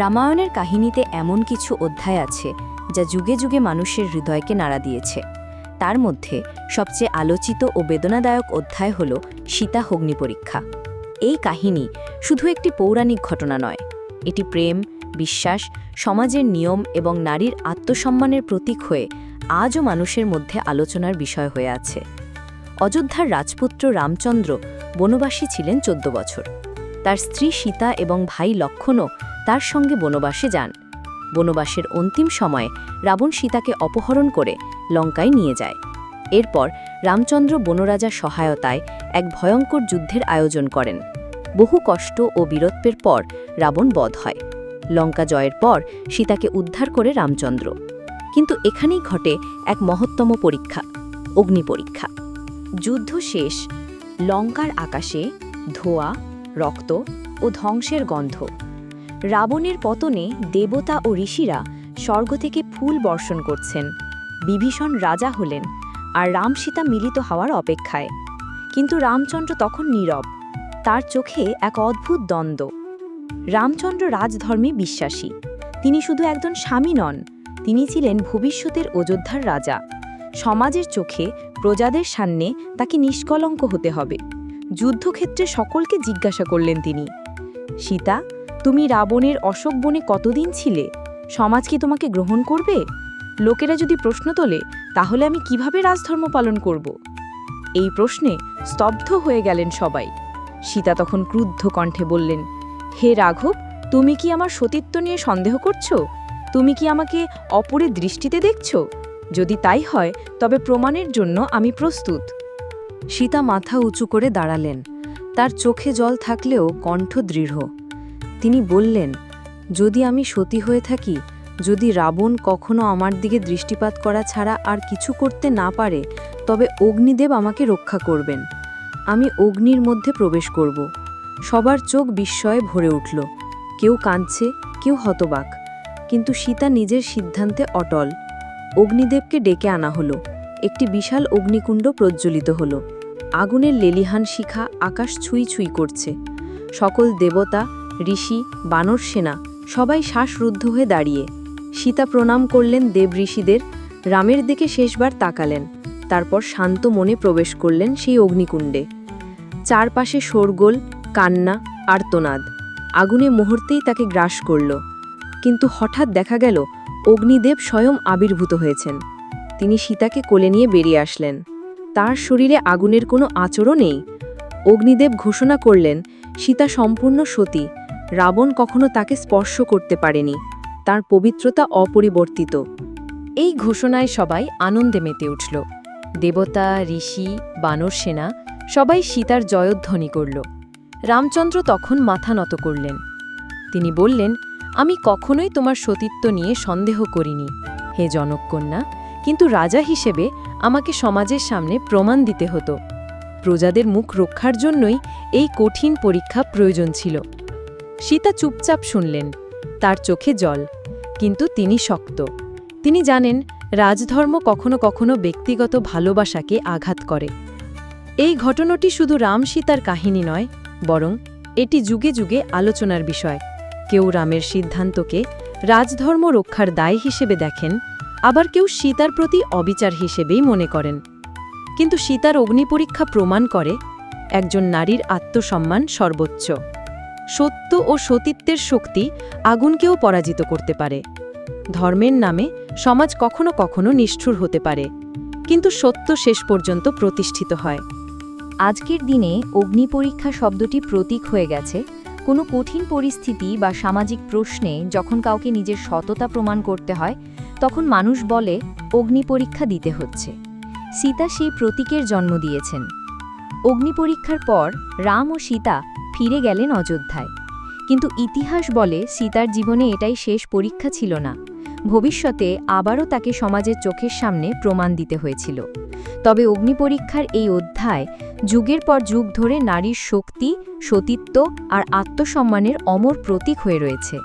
রামায়ণের কাহিনীতে এমন কিছু অধ্যায় আছে, যা যুগে যুগে মানুষের হৃদয়কে নাড়া দিয়েছে। তার মধ্যে সবচেয়ে আলোচিত ও বেদনাদায়ক অধ্যায় হল সীতা অগ্নি পরীক্ষা। এই কাহিনী শুধু একটি পৌরাণিক ঘটনা নয়, এটি প্রেম, বিশ্বাস, সমাজের নিয়ম এবং নারীর আত্মসম্মানের প্রতীক হয়ে আজও মানুষের মধ্যে আলোচনার বিষয় হয়ে আছে। অযোধ্যার রাজপুত্র রামচন্দ্র বনবাসী ছিলেন চোদ্দ বছর। তার স্ত্রী সীতা এবং ভাই লক্ষণও তার সঙ্গে বনবাসে যান। বনবাসের অন্তিম সময়ে রাবণ সীতাকে অপহরণ করে লঙ্কায় নিয়ে যায়। এরপর রামচন্দ্র বনরাজার সহায়তায় এক ভয়ঙ্কর যুদ্ধের আয়োজন করেন। বহু কষ্ট ও বীরত্বের পর রাবণ বধ হয়। লঙ্কা জয়ের পর সীতাকে উদ্ধার করে রামচন্দ্র। কিন্তু এখানেই ঘটে এক মহত্তম পরীক্ষা, অগ্নি পরীক্ষা। যুদ্ধ শেষ, লঙ্কার আকাশে ধোয়া রক্ত ও ধ্বংসের গন্ধ। রাবণের পতনে দেবতা ও ঋষিরা স্বর্গ থেকে ফুল বর্ষণ করছেন। বিভীষণ রাজা হলেন আর রাম সীতা মিলিত হওয়ার অপেক্ষায়। কিন্তু রামচন্দ্র তখন নীরব। তার চোখে এক অদ্ভুত দ্বন্দ্ব। রামচন্দ্র রাজধর্মে বিশ্বাসী। তিনি শুধু একজন স্বামী নন, তিনি ছিলেন ভবিষ্যতের অযোধ্যার রাজা। সমাজের চোখে প্রজাদের সামনে তাকে নিষ্কলঙ্ক হতে হবে। যুদ্ধক্ষেত্রে সকলকে জিজ্ঞাসা করলেন তিনি। সীতা, তুমি রাবণের অশোক বনে কতদিন ছিলে? সমাজ কি তোমাকে গ্রহণ করবে? লোকেরা যদি প্রশ্ন তোলে, তাহলে আমি কীভাবে রাজধর্ম পালন করব? এই প্রশ্নে স্তব্ধ হয়ে গেলেন সবাই। সীতা তখন ক্রুদ্ধ কণ্ঠে বললেন, হে রাঘব, তুমি কি আমার সতীত্ব নিয়ে সন্দেহ করছ? তুমি কি আমাকে অপরের দৃষ্টিতে দেখছ? যদি তাই হয়, তবে প্রমাণের জন্য আমি প্রস্তুত। সীতা মাথা উঁচু করে দাঁড়ালেন। তার চোখে জল থাকলেও কণ্ঠ দৃঢ়। তিনি বললেন, যদি আমি সতী হয়ে থাকি, যদি রাবণ কখনো আমার দিকে দৃষ্টিপাত করা ছাড়া আর কিছু করতে না পারে, তবে অগ্নিদেব আমাকে রক্ষা করবেন। আমি অগ্নির মধ্যে প্রবেশ করব। সবার চোখ বিস্ময়ে ভরে উঠল। কেউ কাঁদছে, কেউ হতবাক। কিন্তু সীতা নিজের সিদ্ধান্তে অটল। অগ্নিদেবকে ডেকে আনা হলো। একটি বিশাল অগ্নিকুণ্ড প্রজ্বলিত হল। আগুনের লেলিহান শিখা আকাশ ছুঁই ছুঁই করছে। সকল দেবতা, ঋষি, বানর সেনা সবাই শ্বাসরুদ্ধ হয়ে দাঁড়িয়ে। সীতা প্রণাম করলেন দেব ঋষিদের, রামের দিকে শেষবার তাকালেন। তারপর শান্ত মনে প্রবেশ করলেন সেই অগ্নিকুণ্ডে। চারপাশে শোরগোল, কান্না, আর্তনাদ। আগুনে মুহূর্তেই তাকে গ্রাস করল। কিন্তু হঠাৎ দেখা গেল, অগ্নিদেব স্বয়ং আবির্ভূত হয়েছেন। তিনি সীতাকে কোলে নিয়ে বেরিয়ে আসলেন। তার শরীরে আগুনের কোনো আচরও নেই। অগ্নিদেব ঘোষণা করলেন, সীতা সম্পূর্ণ সতী, রাবণ কখনো তাকে স্পর্শ করতে পারেনি, তার পবিত্রতা অপরিবর্তিত। এই ঘোষণায় সবাই আনন্দে মেতে উঠল। দেবতা, ঋষি, বানর সেনা, সবাই সীতার জয়ধ্বনি করল। রামচন্দ্র তখন মাথা নত করলেন। তিনি বললেন, আমি কখনোই তোমার সতীত্ব নিয়ে সন্দেহ করিনি। হে জনককন্যা কিন্তু রাজা হিসেবে আমাকে সমাজের সামনে প্রমাণ দিতে হতো। প্রজাদের মুখ রক্ষার জন্যই এই কঠিন পরীক্ষা প্রয়োজন ছিল। সীতা চুপচাপ শুনলেন, তার চোখে জল, কিন্তু তিনি শক্ত। তিনি জানেন, রাজধর্ম কখনো কখনো ব্যক্তিগত ভালোবাসাকে আঘাত করে। এই ঘটনাটি শুধু রাম সীতার কাহিনী নয়, বরং এটি যুগে যুগে আলোচনার বিষয়। কেউ রামের সিদ্ধান্তকে রাজধর্ম রক্ষার দায় হিসেবে দেখেন আবার কেউ সীতার প্রতি অবিচার হিসেবেই মনে করেন। কিন্তু সীতার অগ্নিপরীক্ষা প্রমাণ করে একজন নারীর আত্মসম্মান সর্বোচ্চ। সত্য ও সতীত্বের শক্তি আগুনকেও পরাজিত করতে পারে। ধর্মের নামে সমাজ কখনো কখনো নিষ্ঠুর হতে পারে, কিন্তু সত্য শেষ পর্যন্ত প্রতিষ্ঠিত হয়। আজকের দিনে অগ্নিপরীক্ষা শব্দটি প্রতীক হয়ে গেছে। কোনো কঠিন পরিস্থিতি বা সামাজিক প্রশ্নে যখন কাউকে নিজের সততা প্রমাণ করতে হয় তখন মানুষ বলে, অগ্নি পরীক্ষা দিতে হচ্ছে। সীতা সেই প্রতীকের জন্ম দিয়েছেন। অগ্নি পরীক্ষার পর রাম ও সীতা ফিরে গেলেন অযোধ্যায়। কিন্তু ইতিহাস বলে সীতার জীবনে এটাই শেষ পরীক্ষা ছিল না। ভবিষ্যতে আবারও তাকে সমাজের চোখের সামনে প্রমাণ দিতে হয়েছিল। তবে অগ্নিপরীক্ষার এই অধ্যায় যুগের পর যুগ ধরে নারীর শক্তি, সতীত্ব আর আত্মসম্মানের অমর প্রতীক হয়ে রয়েছে।